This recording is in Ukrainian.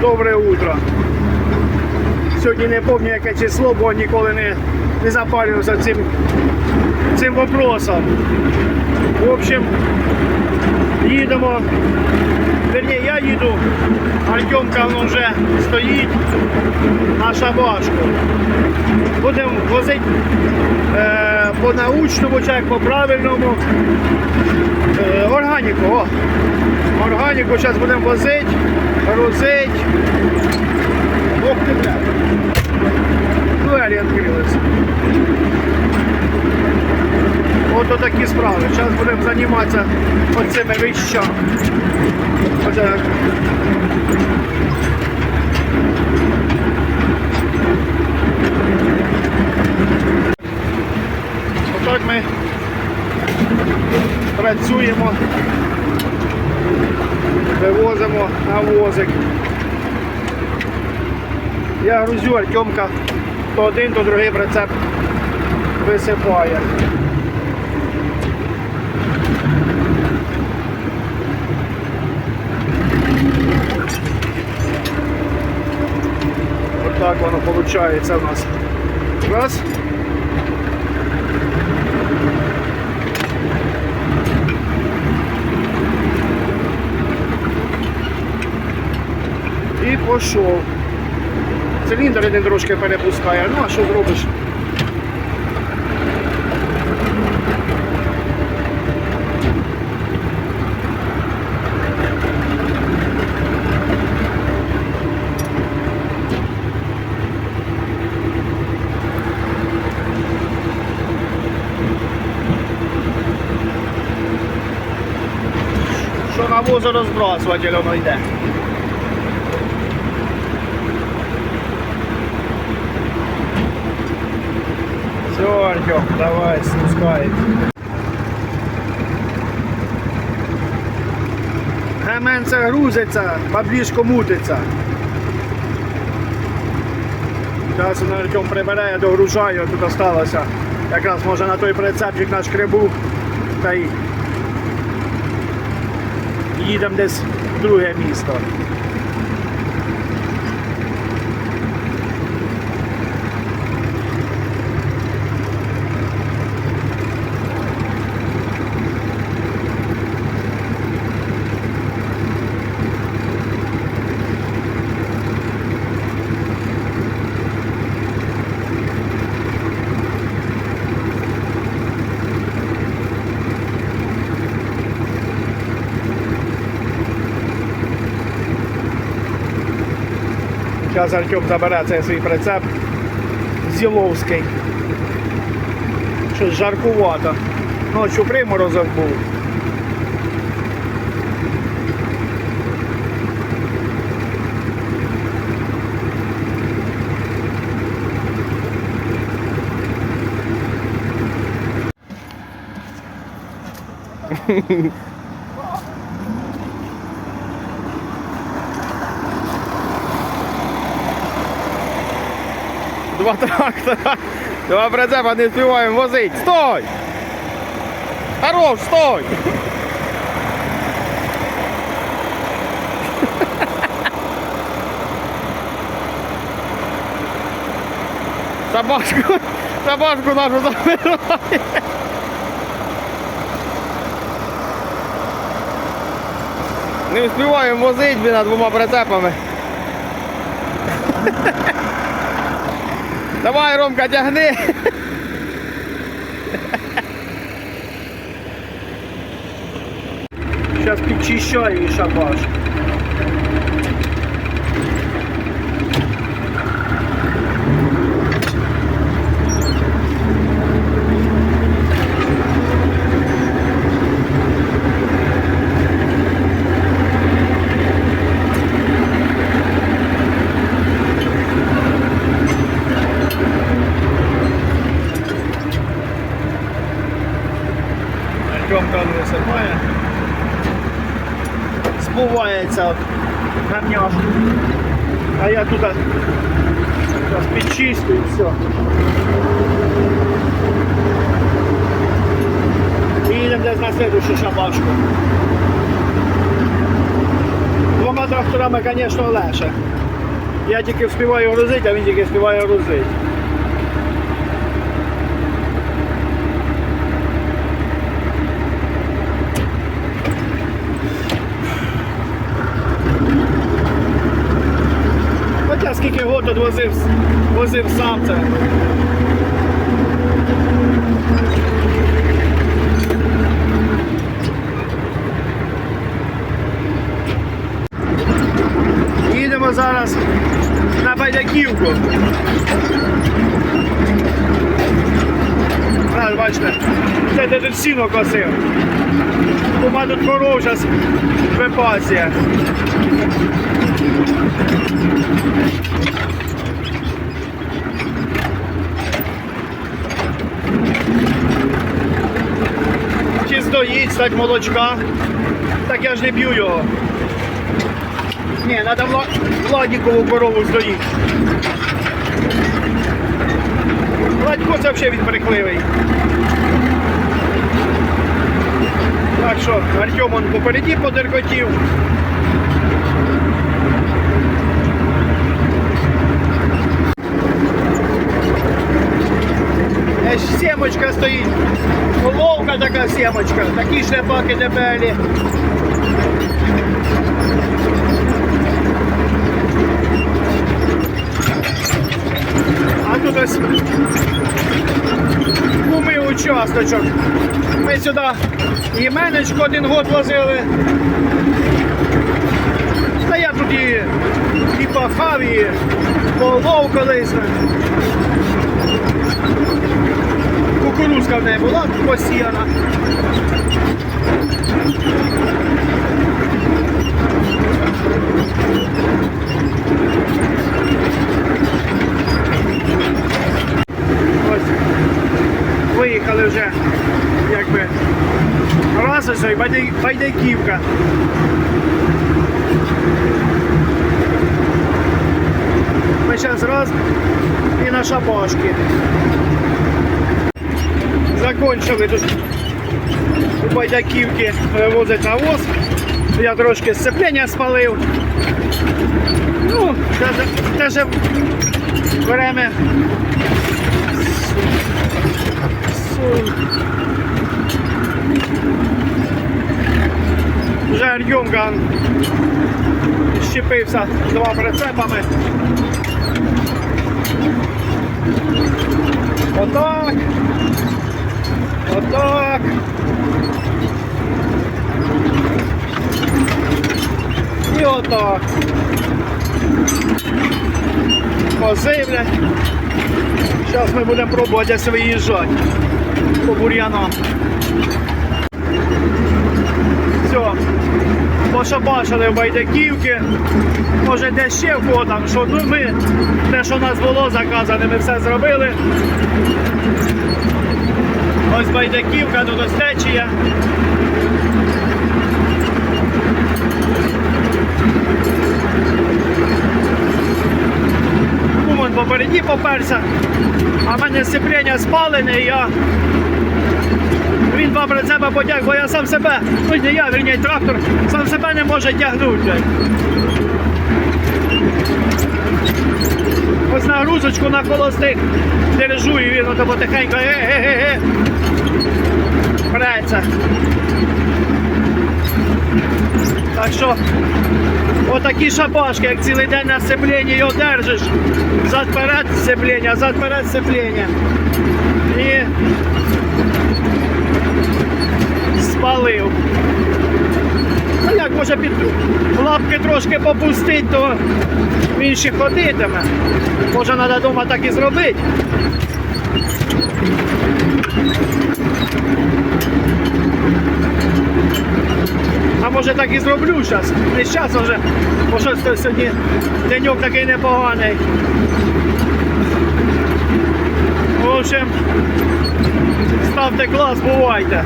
Добре утро. Сьогодні не пам'ятаю яке число, бо ніколи не, не запалювався цим, цим вопросом. В общем, їдемо. Верні, я їду, Артемка вже стоїть на шабашку. Будемо возити е, по научному, чи як по правильному. Е, органіку. О. Органіку зараз будемо возити, грузити. Ох ти бля. Двері відкрилися. От такі справи. Зараз будемо займатися оцими вещами. Отак. Отак ми працюємо, вивозимо на возик. Я грузю, Артемка то один, то другий прицеп висипає. Отак воно виходить у нас. Раз. І пішов. Циліндр один трошки перепускає, ну а що зробиш? Що на возу розбрасувати, воно йде. Все, Артем, давай, спускай. Геменце грузиться, баблішко мутиться. Зараз на Артем прибере, я догружаю, тут осталося. Якраз може на той прицепчик наш крибу. Та й їдемо десь в друге місто. Зараз Артем забере свій прицеп Зіловський. Щось жаркувато. Ночу приморозок був. Два трактора. Два прицепа не співаємо возить. Стой! Хорош, стой! Собачку, собачку нашу забирає. Не успіваємо возити двома прицепами. Давай, Ромка, тягни. Сейчас підчищаю і шабаш. Збувається гамняшку. А я тут зараз підчистю і все. І їдемо десь на следующу шабашку. двома тракторами, звісно, легше. Я тільки встигаю грузити, а він тільки встигає грузити. Тут возив, сам це. Їдемо зараз на Байдаківку. А, бачите, це де тут сіно косив. Кума тут коров зараз випасє. Стоїть, молочка. Так я ж не б'ю його. Ні, треба вла... Владікову корову стоїть. Владько це взагалі він перекливий. Так що, Артем он попереді подеркотів. Сімочка стоїть. Головка така сімочка. Такі шляпаки дебелі. А тут ось куми участочок. Ми сюди іменечко один год возили. Та я тут і, і пахав, і полов колись. Кукурузка в неї була посіяна. Ось виїхали вже якби раз ось і Байдайківка. Ми зараз раз і на шапашки. Закончили тут у Байдаківки вивозить навоз. Я трошки сцеплення спалив. Ну, теж, время вже Артемка щепився два прицепами. Отак. Отак. І отак. Позивля. Зараз ми будемо пробувати ось виїжджати по бур'янам. Все. Пошабашили в Байдаківки. Може де ще в кого там, що ну, ми те, що у нас було заказане, ми все зробили. Ось Байдаківка, тут ось течія. Кумон попереді поперся, а в мене сцеплення спалене, я. Він два прицепа потяг, бо я сам себе, ну не я, вернее, трактор, сам себе не може тягнути. Ось нагрузочку на холостих держу і він ото потихеньку ге-ге-ге-ге. Преться. Так що отакі шапашки, як цілий день на сцепленні його держиш. Зад вперед сцеплення, зад. І спалив. Ну як може під лапки трошки попустити, то він ще ходитиме. Може треба вдома так і зробити. А може так і зроблю зараз. Не зараз вже, бо щось сьогодні деньок такий непоганий. В общем, ставте клас, бувайте.